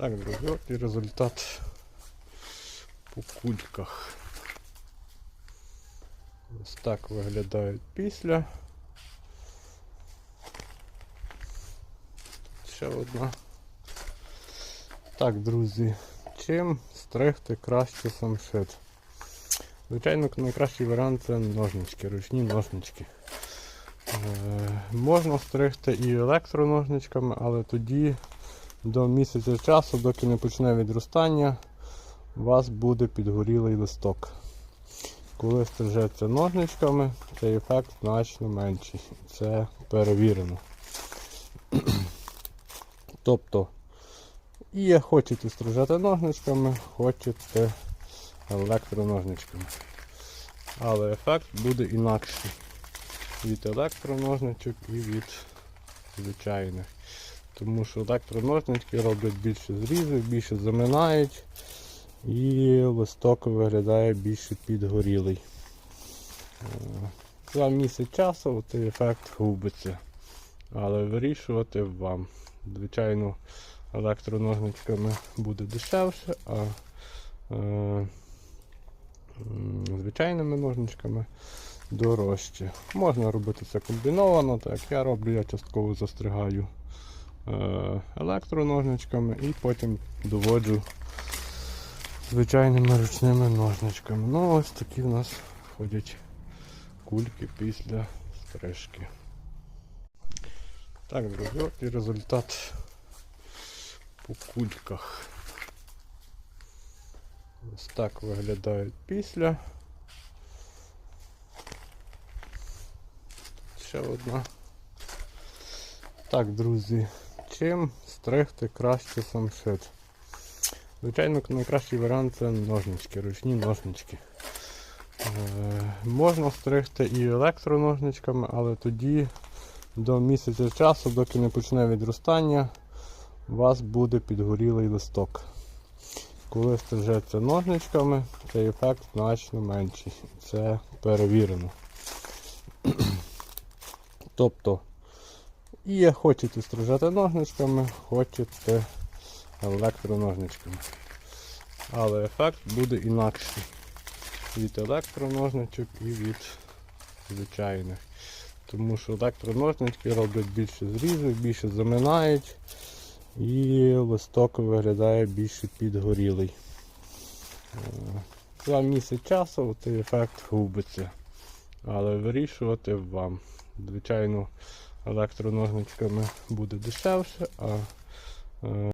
Так, друзі, от і результат по кульках. Ось так виглядають після. Ще одна. Так, друзі, чим стригти краще самшит? Звичайно, найкращий варіант це ножнички, ручні ножнички. Е, можна стригти і електроножничками, але тоді до місяця часу, доки не почне відростання, у вас буде підгорілий листок. Коли стрижеться ножничками, цей ефект значно менший. Це перевірено. тобто, і хочете стрижати ножничками, хочете електроножничками. Але ефект буде інакший від електроножничок і від звичайних. Тому що електроножнички роблять більше зрізів, більше заминають і листок виглядає більше підгорілий. Е, За місяць часу цей ефект губиться. Але вирішувати вам. Звичайно, електроножничками буде дешевше, а е, звичайними ножничками дорожче. Можна робити це комбіновано, так як я роблю, я частково застригаю електроножничками і потім доводжу звичайними ручними ножничками. Ну ось такі в нас ходять кульки після стрижки. Так, друзі, от і результат по кульках. Ось так виглядають після. Ще одна. Так, друзі, чим стригти краще самшит? Звичайно, найкращий варіант це ножнички, ручні ножнички. Е, можна стригти і електроножничками, але тоді до місяця часу, доки не почне відростання, у вас буде підгорілий листок. Коли стрижеться ножничками, цей ефект значно менший. Це перевірено. тобто, і хочете стрижати ножничками, хочете електроножничками. Але ефект буде інакший від електроножничок і від звичайних. Тому що електроножнички роблять більше зрізів, більше заминають і листок виглядає більше підгорілий. Е, За місяць часу цей ефект губиться. Але вирішувати вам. Звичайно, електроножничками буде дешевше, а е,